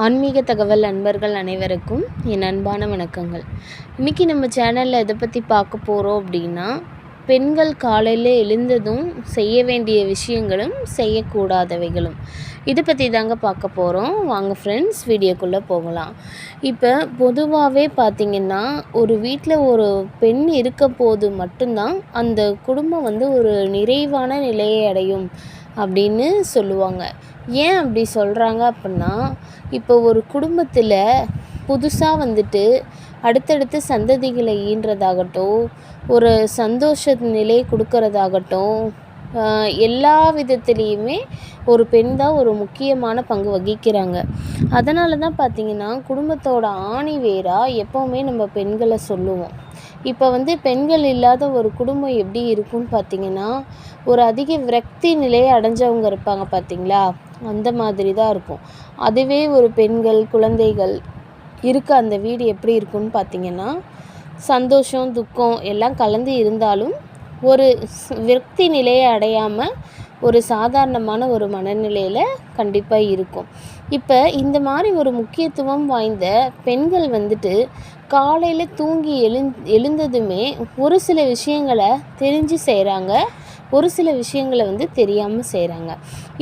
ஆன்மீக தகவல் அன்பர்கள் அனைவருக்கும் என் அன்பான வணக்கங்கள். இன்றைக்கி நம்ம சேனலில் எதை பற்றி பார்க்க போகிறோம் அப்படின்னா பெண்கள் காலையில் எழுந்ததும் செய்ய வேண்டிய விஷயங்களும் செய்யக்கூடாதவைகளும். இதை பற்றி தாங்க பார்க்க போகிறோம் வாங்க ஃப்ரெண்ட்ஸ் வீடியோக்குள்ளே போகலாம். இப்போ பொதுவாகவே பார்த்திங்கன்னா ஒரு வீட்டில் ஒரு பெண் இருக்க போது மட்டும்தான் அந்த குடும்பம் வந்து ஒரு நிறைவான நிலையை அடையும். அப்படின்னு சொல்லுவாங்க. ஏன் அப்படி சொல்கிறாங்க அப்படின்னா இப்போ ஒரு குடும்பத்தில் புதுசாக வந்துட்டு அடுத்தடுத்து சந்ததிகளை ஈன்றதாகட்டும் ஒரு சந்தோஷ நிலை கொடுக்கறதாகட்டும் எல்லா விதத்துலேயுமே ஒரு பெண் தான் ஒரு முக்கியமான பங்கு வகிக்கிறாங்க. அதனால தான் பார்த்திங்கன்னா குடும்பத்தோட ஆணி வேராக எப்போவுமே நம்ம பெண்களை சொல்லுவோம். இப்போ வந்து பெண்கள் இல்லாத ஒரு குடும்பம் எப்படி இருக்கும்னு பார்த்தீங்கன்னா ஒரு அதிக விரக்தி நிலையை அடைஞ்சவங்க இருப்பாங்க பார்த்தீங்களா? அந்த மாதிரி தான் இருக்கும். அதுவே ஒரு பெண்கள் குழந்தைகள் இருக்க அந்த வீடு எப்படி இருக்கும்னு பார்த்திங்கன்னா சந்தோஷம் துக்கம் எல்லாம் கலந்து இருந்தாலும் ஒரு விரக்தி நிலையை அடையாமல் ஒரு சாதாரணமான ஒரு மனநிலையில் கண்டிப்பாக இருக்கும். இப்போ இந்த மாதிரி ஒரு முக்கியத்துவம் வாய்ந்த பெண்கள் வந்துட்டு காலையில் தூங்கி எழுந் எழுந்ததுமே ஒரு சில விஷயங்களை தெரிஞ்சு செய்கிறாங்க ஒரு சில விஷயங்களை வந்து தெரியாமல் செய்கிறாங்க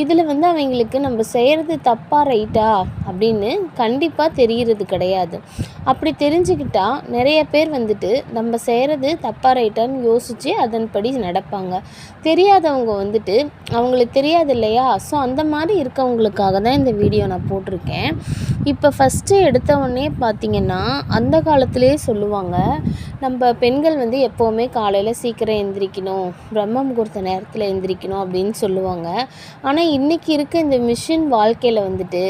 இதில் வந்து அவங்களுக்கு நம்ம செய்கிறது தப்பாக ரைட்டா அப்படின்னு கண்டிப்பாக தெரிகிறது கிடையாது. அப்படி தெரிஞ்சுக்கிட்டா நிறைய பேர் வந்துட்டு நம்ம செய்கிறது தப்பாக ரைட்டான்னு யோசித்து அதன்படி நடப்பாங்க. தெரியாதவங்க வந்துட்டு அவங்களுக்கு தெரியாது இல்லையா? ஸோ அந்த மாதிரி இருக்கவங்களுக்காக தான் இந்த வீடியோ நான் போட்டிருக்கேன். இப்போ ஃபஸ்ட்டு எடுத்த உடனே பார்த்திங்கன்னா அந்த காலத்திலே சொல்லுவாங்க நம்ம பெண்கள் வந்து எப்போவுமே காலையில் சீக்கிரம் எந்திரிக்கணும் பிரம்ம முகூர்த்த நேரத்தில் எந்திரிக்கணும் அப்படின்னு சொல்லுவாங்க. ஆனால் இன்றைக்கி இருக்க இந்த மிஷின் வாழ்க்கையில் வந்துட்டு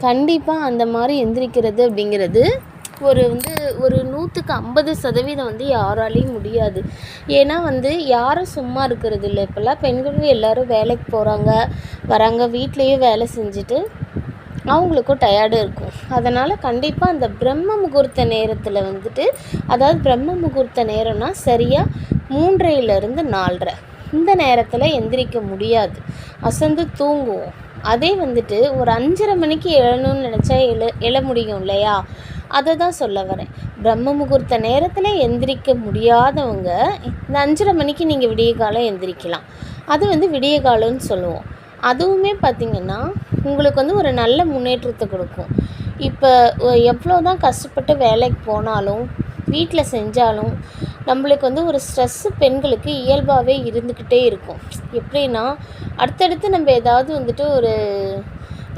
கண்டிப்பாக அந்த மாதிரி எந்திரிக்கிறது அப்படிங்கிறது ஒரு வந்து ஒரு நூற்றுக்கு ஐம்பது சதவீதம் வந்து யாராலையும் முடியாது. ஏன்னா வந்து யாரும் சும்மா இருக்கிறது இல்லை. இப்போல்லாம் பெண்களும் எல்லோரும் வேலைக்கு போகிறாங்க வராங்க வீட்லேயும் வேலை செஞ்சுட்டு அவங்களுக்கும் டயர்டு இருக்கும். அதனால் கண்டிப்பாக அந்த பிரம்ம முகூர்த்த நேரத்தில் வந்துட்டு அதாவது பிரம்ம முகூர்த்த நேரம்னா சரியாக மூன்றையிலேருந்து நாலரை. இந்த நேரத்தில் எந்திரிக்க முடியாது. அசந்து தூங்குவோம். அதே வந்துட்டு ஒரு அஞ்சரை மணிக்கு எழணும்னு நினச்சா எழ எழ முடியும் இல்லையா? அதை தான் சொல்ல வரேன். பிரம்ம முகூர்த்த நேரத்தில் எந்திரிக்க முடியாதவங்க இந்த அஞ்சரை மணிக்கு நீங்கள் விடிய காலம் எந்திரிக்கலாம். அது வந்து விடிய காலம்னு சொல்லுவோம். அதுவுமே பார்த்திங்கன்னா உங்களுக்கு வந்து ஒரு நல்ல முன்னேற்றத்தை கொடுக்கும். இப்போ எவ்வளோ தான் கஷ்டப்பட்டு வேலைக்கு போனாலும் வீட்டில் செஞ்சாலும் நம்மளுக்கு வந்து ஒரு ஸ்ட்ரெஸ்ஸு பெண்களுக்கு இயல்பாகவே இருந்துக்கிட்டே இருக்கும். எப்படின்னா அடுத்தடுத்து நம்ம ஏதாவது வந்துட்டு ஒரு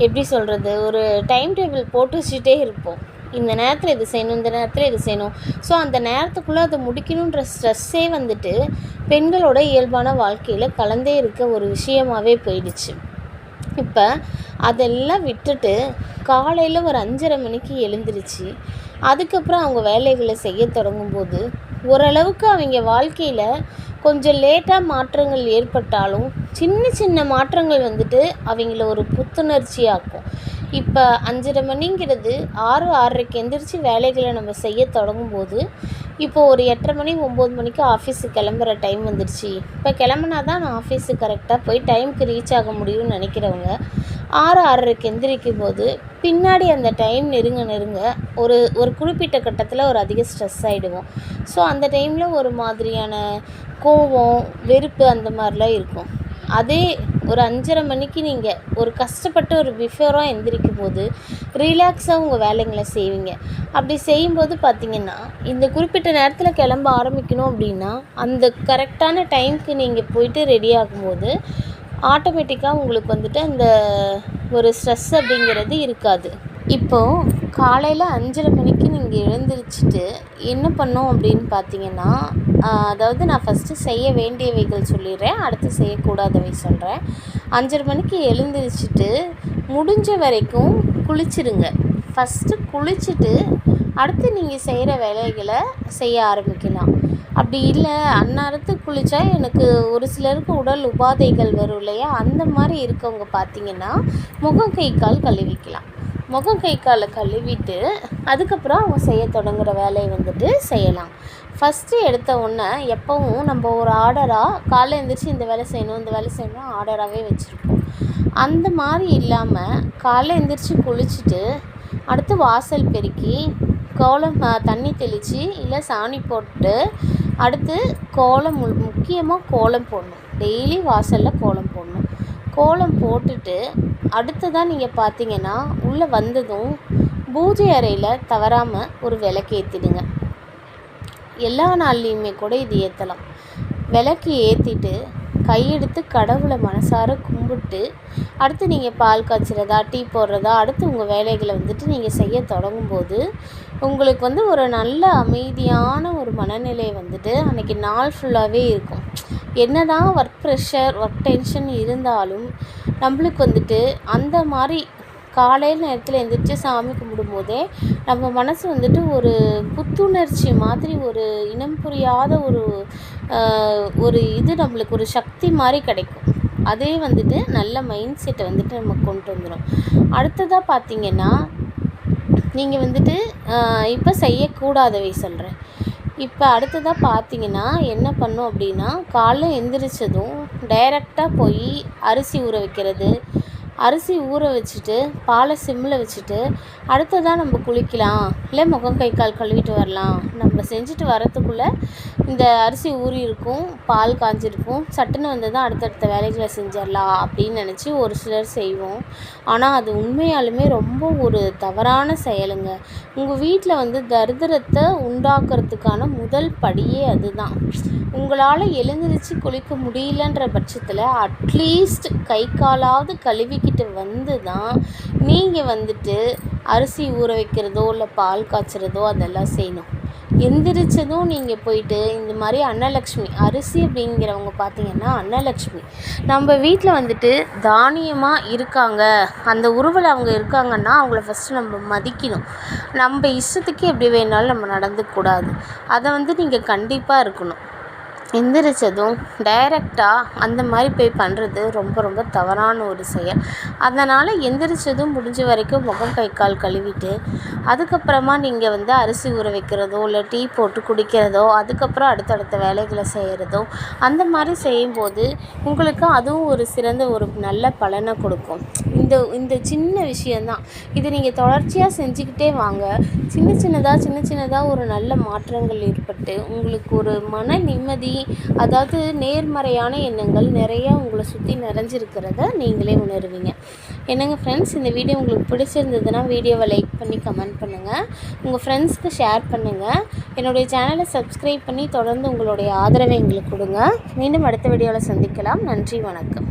எப்படி சொல்கிறது ஒரு டைம் டேபிள் போட்டு வச்சுட்டே இருப்போம். இந்த நேரத்தில் இது செய்யணும் இந்த நேரத்தில் இது செய்யணும். ஸோ அந்த நேரத்துக்குள்ளே அதை முடிக்கணுன்ற ஸ்ட்ரெஸ்ஸே வந்துட்டு பெண்களோட இயல்பான வாழ்க்கையில் கலந்தே இருக்க ஒரு விஷயமாகவே போயிடுச்சு. இப்போ அதெல்லாம் விட்டுட்டு காலையில் ஒரு அஞ்சரை மணிக்கு எழுந்திருச்சு. அதுக்கப்புறம் அவங்க வேலைகளை செய்ய தொடங்கும்போது ஓரளவுக்கு அவங்க வாழ்க்கையில் கொஞ்சம் லேட்டாக மாற்றங்கள் ஏற்பட்டாலும் சின்ன சின்ன மாற்றங்கள் வந்துட்டு அவங்கள ஒரு புத்துணர்ச்சியாக்கும். இப்போ அஞ்சரை மணிங்கிறது ஆறு ஆறரைக்கு எந்திரிச்சு வேலைகளை நம்ம செய்ய தொடங்கும்போது இப்போது ஒரு எட்டரை மணி ஒம்பது மணிக்கு ஆஃபீஸுக்கு கிளம்புற டைம் வந்துடுச்சு இப்போ கிளம்புனா தான் நான் ஆஃபீஸுக்கு கரெக்டாக போய் டைமுக்கு ரீச் ஆக முடியும்னு நினைக்கிறவங்க ஆறு ஆறரைக்கு எந்திரிக்கும் போது பின்னாடி அந்த டைம் நெருங்க நெருங்க ஒரு ஒரு குறிப்பிட்ட கட்டத்தில் ஒரு அதிக ஸ்ட்ரெஸ் ஆகிடுவோம் ஸோ அந்த டைமில் ஒரு மாதிரியான கோவம் வெறுப்பு அந்த மாதிரிலாம் இருக்கும். அதே ஒரு அஞ்சரை மணிக்கு நீங்கள் ஒரு கஷ்டப்பட்டு ஒரு பிஃபோராக எந்திரிக்கும் போது ரிலாக்ஸாக உங்கள் வேலைங்களை செய்வீங்க. அப்படி செய்யும்போது பார்த்திங்கன்னா இந்த குறிப்பிட்ட நேரத்தில் கிளம்ப ஆரம்பிக்கணும் அப்படின்னா அந்த கரெக்டான டைமுக்கு நீங்கள் போயிட்டு ரெடி ஆகும்போது ஆட்டோமேட்டிக்காக உங்களுக்கு வந்துட்டு அந்த ஒரு ஸ்ட்ரெஸ் அப்படிங்கிறது இருக்காது. இப்போது காலையில் அஞ்சரை மணிக்கு நீங்கள் எழுந்திரிச்சிட்டு என்ன பண்ணோம் அப்படின்னு பார்த்தீங்கன்னா அதாவது நான் ஃபஸ்ட்டு செய்ய வேண்டியவைகள் சொல்லிடுறேன் அடுத்து செய்யக்கூடாதவை சொல்கிறேன் அஞ்சரை மணிக்கு எழுந்திரிச்சிட்டு முடிஞ்ச வரைக்கும் குளிச்சிருங்க. ஃபஸ்ட்டு குளிச்சுட்டு அடுத்து நீங்கள் செய்கிற வேலைகளை செய்ய ஆரம்பிக்கலாம். அப்படி இல்லை அந்நேரத்துக்கு குளித்தா எனக்கு ஒரு சிலருக்கு உடல் உபாதைகள் வரும் இல்லையா? அந்த மாதிரி இருக்கவங்க பார்த்தீங்கன்னா முகம் கை கால் கழுவிக்கலாம். முகம் கை காலை கழுவிட்டு அதுக்கப்புறம் அவங்க செய்ய தொடங்குகிற வேலையை வந்துட்டு செய்யலாம். ஃபஸ்ட்டு எடுத்த உடனே எப்போவும் நம்ம ஒரு ஆர்டராக காலைல எழுந்திரிச்சு இந்த வேலை செய்யணும் இந்த வேலை செய்யணும் ஆர்டராகவே வச்சுருப்போம். அந்த மாதிரி இல்லாமல் காலைல எழுந்திரிச்சு குளிச்சுட்டு அடுத்து வாசல் பெருக்கி கோலம் தண்ணி தெளித்து இல்லை சாணி போட்டு அடுத்து கோலம் முக்கியமாக கோலம் போடணும். டெய்லி வாசலில் கோலம் போடணும். கோலம் போட்டுட்டு அடுத்ததாக நீங்கள் பார்த்தீங்கன்னா உள்ளே வந்ததும் பூஜை அறையில் தவறாமல் ஒரு விளக்கு ஏற்றிடுங்க எல்லா நாள்லேயுமே கூட இது ஏற்றலாம் விளக்கு ஏற்றிட்டு கையெடுத்து கடவுளை மனசார கும்பிட்டு அடுத்து நீங்கள் பால் காய்ச்சிறதா டீ போடுறதா அடுத்து உங்கள் வேலைகளை வந்துட்டு நீங்கள் செய்ய தொடங்கும்போது உங்களுக்கு வந்து ஒரு நல்ல அமைதியான ஒரு மனநிலை வந்துட்டு அன்றைக்கி நாள் ஃபுல்லாகவே இருக்கும். என்ன தான் ஒர்க் ப்ரெஷர் ஒர்க் டென்ஷன் இருந்தாலும் நம்மளுக்கு வந்துட்டு அந்த மாதிரி காலையில் நேரத்தில் எழுந்திரிச்சி சாமி கும்பிடும்போதே நம்ம மனசு வந்துட்டு ஒரு புத்துணர்ச்சி மாதிரி ஒரு இனம் புரியாத ஒரு ஒரு இது நம்மளுக்கு ஒரு சக்தி மாதிரி கிடைக்கும். அதே வந்துட்டு நல்ல மைண்ட் செட்டை வந்துட்டு நம்ம கொண்டு வந்துடும் அடுத்ததாக பார்த்திங்கன்னா நீங்கள் வந்துட்டு இப்போ செய்யக்கூடாதவை சொல்கிறேன் இப்போ அடுத்ததாக பார்த்தீங்கன்னா என்ன பண்ணும் அப்படின்னா காலைல எந்திரிச்சதும் டைரெக்டாக போய் அரிசி ஊற வைக்கிறது அரிசி ஊற வச்சுட்டு பாலை சிம்மில் வச்சுட்டு அடுத்ததாக நம்ம குளிக்கலாம். இல்லை முகம் கை கால் கழுவிட்டு வரலாம். நம்ம செஞ்சுட்டு வரத்துக்குள்ளே இந்த அரிசி ஊறி இருக்கும் பால் காஞ்சிருக்கும். சட்டுன்னு வந்து தான் அடுத்தடுத்த வேலைகளை செஞ்சிடலாம் அப்படின்னு நினச்சி ஒரு சிலர் செய்வோம். ஆனால் அது உண்மையாலுமே ரொம்ப ஒரு தவறான செயலுங்க. உங்கள் வீட்டில் வந்து தரித்திரத்தை உண்டாக்குறதுக்கான முதல் படியே அதுதான். உங்களால் எழுந்திரிச்சு குளிக்க முடியலன்ற பட்சத்தில் அட்லீஸ்ட் கை காலாவது கழுவிக்கிட்டு வந்து தான் நீங்கள் வந்துட்டு அரிசி ஊற வைக்கிறதோ இல்லை பால் காய்ச்சறதோ அதெல்லாம் செய்யணும். எந்திரிச்சதும் நீங்கள் போயிட்டு இந்த மாதிரி அன்னலக்ஷ்மி அரிசி அப்படிங்கிறவங்க பார்த்தீங்கன்னா அன்னலக்ஷ்மி. நம்ம வீட்டில் வந்துட்டு தானியமாக இருக்காங்க. அந்த உருவில் அவங்க இருக்காங்கன்னா அவங்கள ஃபஸ்ட்டு நம்ம மதிக்கணும். நம்ம இஷ்டத்துக்கு எப்படி வேணாலும் நம்ம நடந்துக்கூடாது அதை வந்து நீங்கள் கண்டிப்பாக இருக்கணும். எந்திரிச்சதும் டைரெக்டாக அந்த மாதிரி போய் பண்ணுறது ரொம்ப ரொம்ப தவறான ஒரு செயல். அதனால் எந்திரிச்சதும் முடிஞ்ச வரைக்கும் முகம் கை கால் கழுவிட்டு அதுக்கப்புறமா நீங்கள் வந்து அரிசி ஊற வைக்கிறதோ இல்லை டீ போட்டு குடிக்கிறதோ அதுக்கப்புறம் அடுத்தடுத்த வேலைகளை செய்கிறதோ அந்த மாதிரி செய்யும்போது உங்களுக்கு அதுவும் ஒரு சிறந்த ஒரு நல்ல பலனை கொடுக்கும். இந்த இந்த சின்ன விஷயந்தான் இதை நீங்கள் தொடர்ச்சியாக செஞ்சுக்கிட்டே வாங்க. சின்ன சின்னதாக சின்ன சின்னதாக ஒரு நல்ல மாற்றங்கள் ஏற்பட்டு உங்களுக்கு ஒரு மன நிம்மதி அதாவது நேர்மறையான எண்ணங்கள் நிறையா உங்களை சுற்றி நிறைஞ்சிருக்கிறத நீங்களே உணருவீங்க. என்னங்க ஃப்ரெண்ட்ஸ் இந்த வீடியோ உங்களுக்கு பிடிச்சிருந்ததுன்னா வீடியோவை லைக் பண்ணி கமெண்ட் பண்ணுங்கள் உங்கள் ஃப்ரெண்ட்ஸ்க்கு ஷேர் பண்ணுங்கள் என்னுடைய சேனலை சப்ஸ்கிரைப் பண்ணி தொடர்ந்து உங்களுடைய ஆதரவை எங்களுக்கு கொடுங்க. மீண்டும் அடுத்த வீடியோவில் சந்திக்கலாம். நன்றி வணக்கம்.